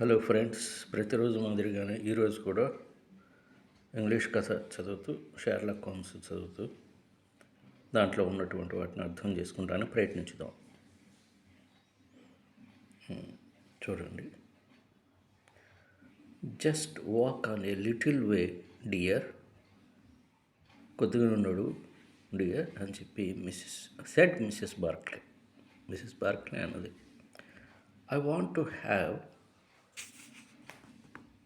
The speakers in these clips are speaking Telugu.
హలో ఫ్రెండ్స్ ప్రతిరోజు మాదిరిగానే ఈరోజు కూడా ఇంగ్లీష్ కథ చదువుతూ షేర్లాక్ కామ్స్ చదువుతూ దాంట్లో ఉన్నటువంటి వాటిని అర్థం చేసుకుంటానికి ప్రయత్నించుదాం. చూడండి. Just walk on a little way dear. కొద్దిగా ఉన్నాడు డియర్ అని చెప్పి Mrs said Mrs Barclay. Mrs Barclay అన్నది. I want to have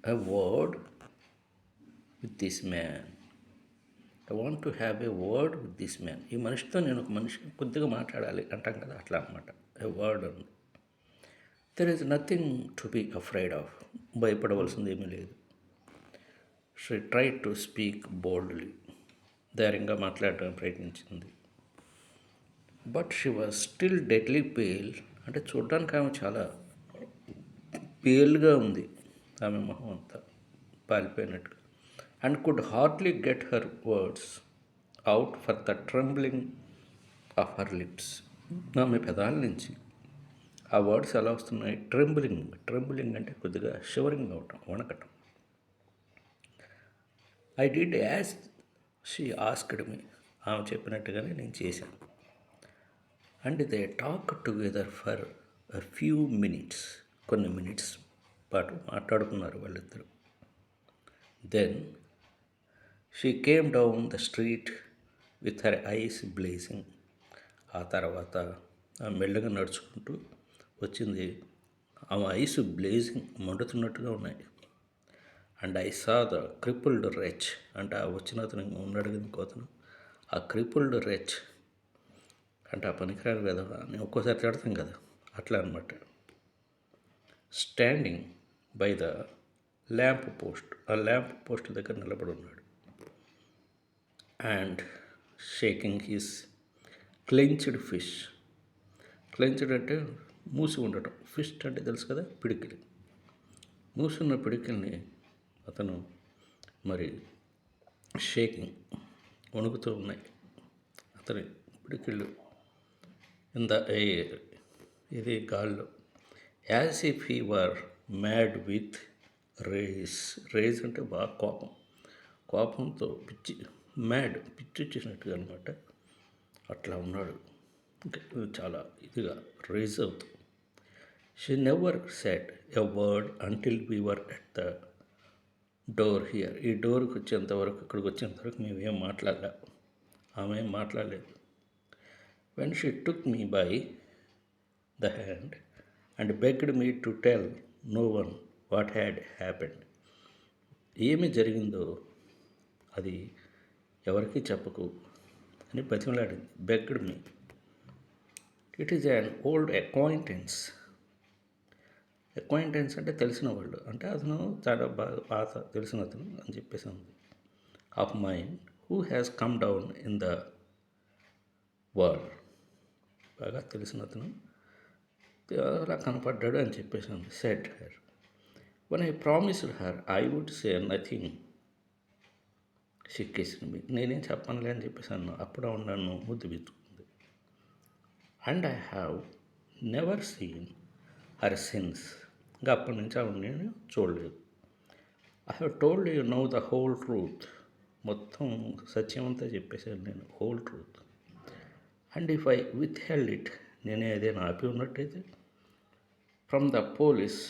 a word with this man. I want to have a word with this man ఈ మనిషితో నేను ఒక మనిషి కొద్దిగా మాట్లాడాలి అంటాం కదా అట్లా అనమాట ఏ వర్డ్ ఉంది. There is nothing to be afraid of భయపడవలసింది ఏమీ లేదు. She try to speak boldly ధైర్యంగా మాట్లాడడానికి ప్రయత్నించింది. But she was still deadly pale అంటే చూడడానికి ఆమె చాలా పేల్గా ఉంది. ఆమె మొహం అంతా పాలిపోయినట్టుగా. And could hardly get her words out for the trembling of her lips. ఆమె పెదాల నుంచి ఆ వర్డ్స్ ఎలా వస్తున్నాయి? ట్రెంబ్లింగ్. ట్రెంబ్లింగ్ అంటే కొద్దిగా షివరింగ్ అవటం వణకటం. I did as she asked me ఆమె చెప్పినట్టుగానే నేను చేశాను. And they talk together for few minutes కొన్ని మినిట్స్. పాటు మాట్లాడుకున్నారు వాళ్ళిద్దరు. Then she came down the street with her eyes blazing ఆ తర్వాత మెల్లగా నడుచుకుంటూ వచ్చింది. ఆమె ఐస్ బ్లేజింగ్ మండుతున్నట్టుగా ఉన్నాయి. And I saw the crippled wretch అంటే ఆ వచ్చిన అతను ఉన్నాడు కదా ఇంకో ఆ క్రిపుల్డ్ రెచ్ అంటే ఆ పనికిరాడు కదా నేను ఒక్కోసారి తిడతాం కదా. అట్లా అనమాట standing by the lamp post ఆ ల్యాంప్ పోస్ట్ దగ్గర నిలబడి ఉన్నాడు. And shaking his clenched fist clenched అంటే మూసి ఉండటం. ఫిష్ అంటే తెలుసు కదా పిడికిలి. మూసున్న పిడికిల్ని అతను మరి షేకింగ్ వణుకుతూ ఉన్నాయి. అతని పిడికిళ్ళు ఇన్ ఇది గాల్లో. As if he were mad with rage. Rage అంటే బాగా కోపం. కోపంతో పిచ్చి మ్యాడ్ పిచ్చి వచ్చేసినట్టుగా అనమాట అట్లా ఉన్నాడు. ఇంకా చాలా ఇదిగా రేజ్ అవుతూ she never said a word until we were at the door here ఈ డోర్కి వచ్చేంతవరకు ఇక్కడికి వచ్చేంతవరకు మేమేం మాట్లాడలే. ఆమె ఏం మాట్లాడలేదు. When she took me by the hand and begged me to tell no one what had happened. ఏమి జరిగిందో అది ఎవరికీ చెప్పకు అని బతిమలాడింది. Begged me. It is an old acquaintance acquaintance అంటే తెలిసిన వాళ్ళు. అంటే అతను చాలా బాగా పాత తెలిసిన అతను అని చెప్పేసి ఉంది. Of mind who has come down in the world బాగా తెలిసిన అతను. అలా కనపడ్డాడు అని చెప్పేసి said her one I promised her I would say nothing సిక్కేసింది me నేనేం చెప్పనులే అని చెప్పేసి అన్నాను అప్పుడు నన్ను ముద్దు విత్తుకుంది. And I have never seen her since ఇంకా అప్పటి నుంచి ఆవిడ నేను చూడలేదు. I have told you no the whole truth మొత్తం సత్యం అంతా చెప్పేశాను నేను whole truth and if I withheld it నేనే ఏదైనా ఆపి ఉన్నట్టయితే from the police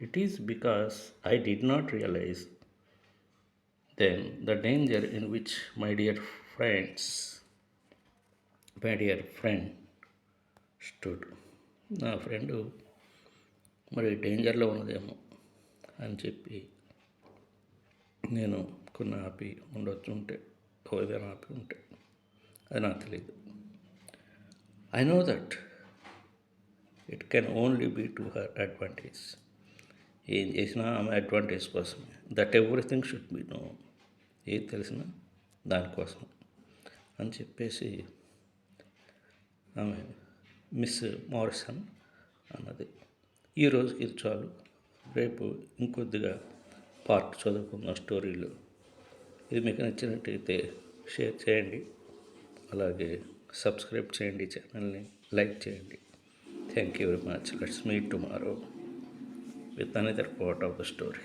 it is because I did not realise then the danger in which my dear friends my dear friend stood నా ఫ్రెండు మరి డేంజర్లో ఉన్నదేమో అని చెప్పి నేను కొన్ని ఆపి ఉండొచ్చు ఉంటే ఏదైనా ఆపి ఉంటే అది నాకు తెలియదు I know that it can only be to her advantage ఏం చేసినా ఆమె అడ్వాంటేజ్ కోసమే. That everything should be known ఏది తెలిసినా దానికోసం అని చెప్పేసి ఆమె మిస్ మారిసన్ అన్నది. ఈ రోజుకి ఇది చాలు. రేపు ఇంకొద్దిగా పార్ట్ చదువుకుందాం స్టోరీలు. ఇది మీకు నచ్చినట్టయితే షేర్ చేయండి. అలాగే సబ్స్క్రైబ్ చేయండి ఛానల్ని లైక్ చేయండి. Thank you very much. Let's meet tomorrow with another part of the story.